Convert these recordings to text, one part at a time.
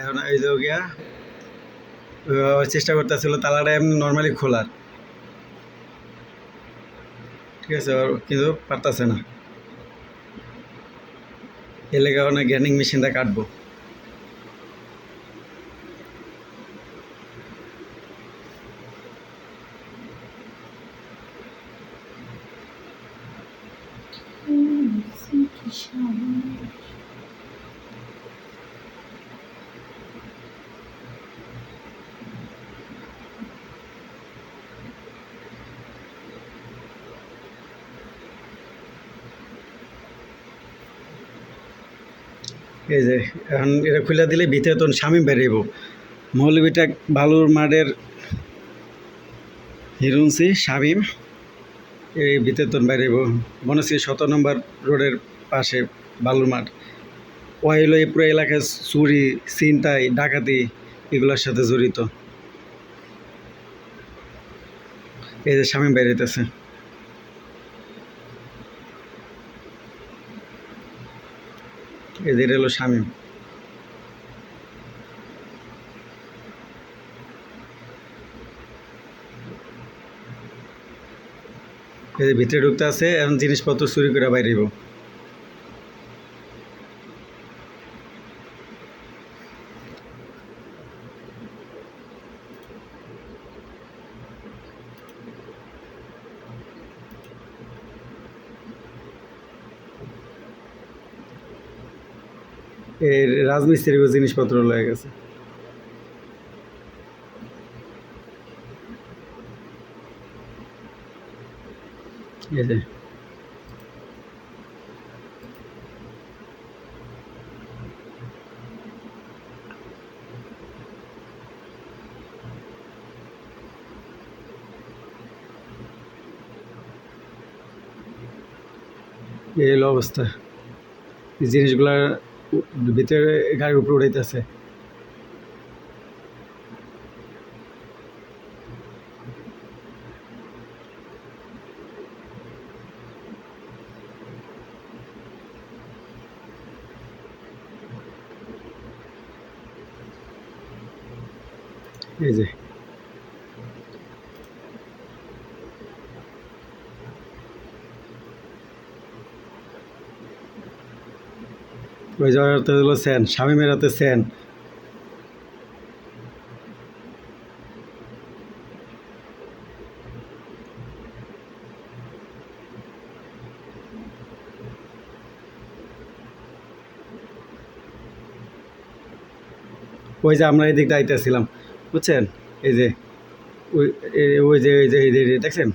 এখন এই যে গিয়া চেষ্টা করতেছিল তালাটা এমনি নর্মালি খোলার। ঠিক আছে কিন্তু পারতাছে না। এলে ওখানে গ্যানিং মেশিনটা কাটবো। এই যে, এখন এটা খুলে দিলে ভিতরে তখন স্বামী বেরিয়েব মৌলবীটা বালুর মাঠের হিরুনসি শামিম এই ভিতরে তখন বেরিয়েব বনশ্রী শত নম্বর রোডের পাশে বালুর মাঠ। ওয়াইল এই পুরো এলাকায় চুরি, ছিনতাই, ডাকাতি এগুলোর সাথে জড়িত। এই যে স্বামী বেরিয়েতেছে এদের হলো যে ভিতরে ঢুকতে আছে এখন জিনিসপত্র চুরি করে বাইরেব এর রাজমিস্ত্রির জিনিসপত্র লয়ে গেছে। এই অবস্থা। এই জিনিসগুলা ভিতরে গাড়ির উপরে উড়াইতেছে। এই যে। ওই জায়গাতে হলো সেন স্বামীমের হাতে সেন। ওই যে আমরা এদিকটা আইতেছিলাম, বুঝছেন? এই যে, ওই ওই যে ওই যে, এই যে, দেখছেন?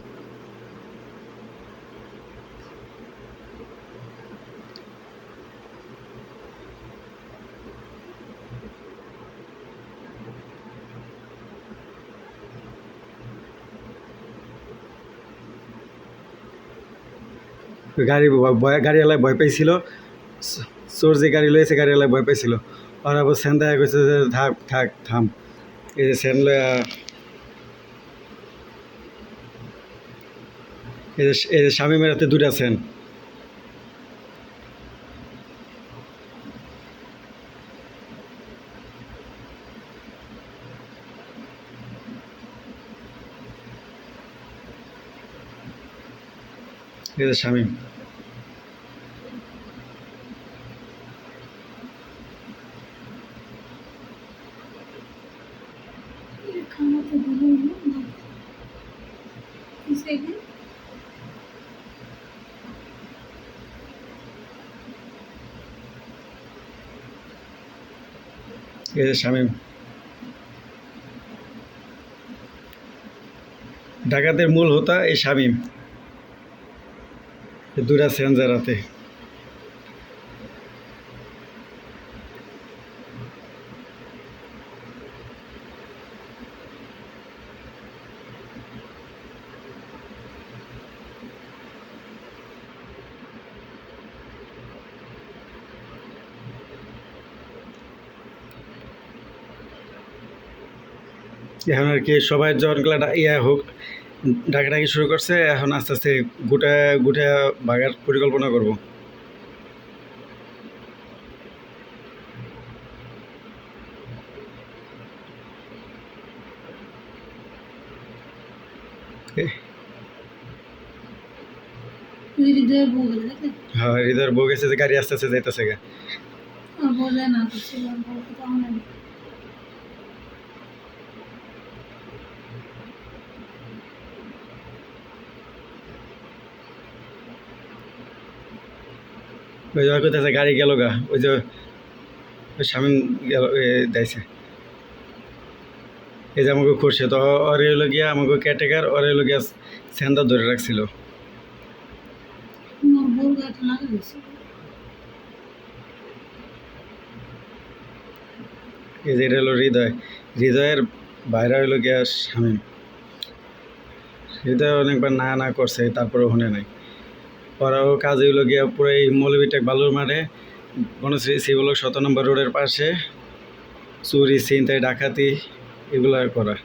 গাড়ি গাড়িওয়ালায় ভয় পাইছিল। চোর যে গাড়ি লয়েছে গাড়িওয়ালায় ভয় পাইছিল। আর আবার সেন দেখা গেছে যে, থাক থাক, থাম। এই যে সেন লয়া এই যে স্বামী মেরাতে দুটা সেন শামীম। শামীম। ডাকাতের মূল হোতা এই শামীম। দুটা সেন্সারাতে এখন আর কি সবাই যখনগুলো ইয়া হোক ঢাকা ঢাকি শুরু করছে এখন আস্তে আস্তে গোটা গোটা ভাগার পরিকল্পনা করব। হ্যাঁ হৃদয়ের বউ গেছে যে গাড়ি আস্তে আস্তে যাইতেছে গা। ওই যে কোথায় গাড়ি গেল গা। ওই যে ওই সামনে গেল দিয়েছে এই যে আমাকে করছে তো ওরে হলো গিয়া আমাকে ক্যাটেকার ওরে হলো গিয়া সেন্দার ধরে রাখছিল। এই যে এটা হলো হৃদয়। হৃদয়ের বাইরে হলো গিয়া স্বামী। হৃদয় অনেকবার না না করছে তারপরে ওখানে নাই। ওরাও কাজ হইল গিয়া পুরো এই মৌলবিটেক বালুর মাঠে, বনশ্রী শিবলোক শত নম্বর রোডের পাশে, চুরি, ছিনতাই, ডাকাতি, এগুলো করা।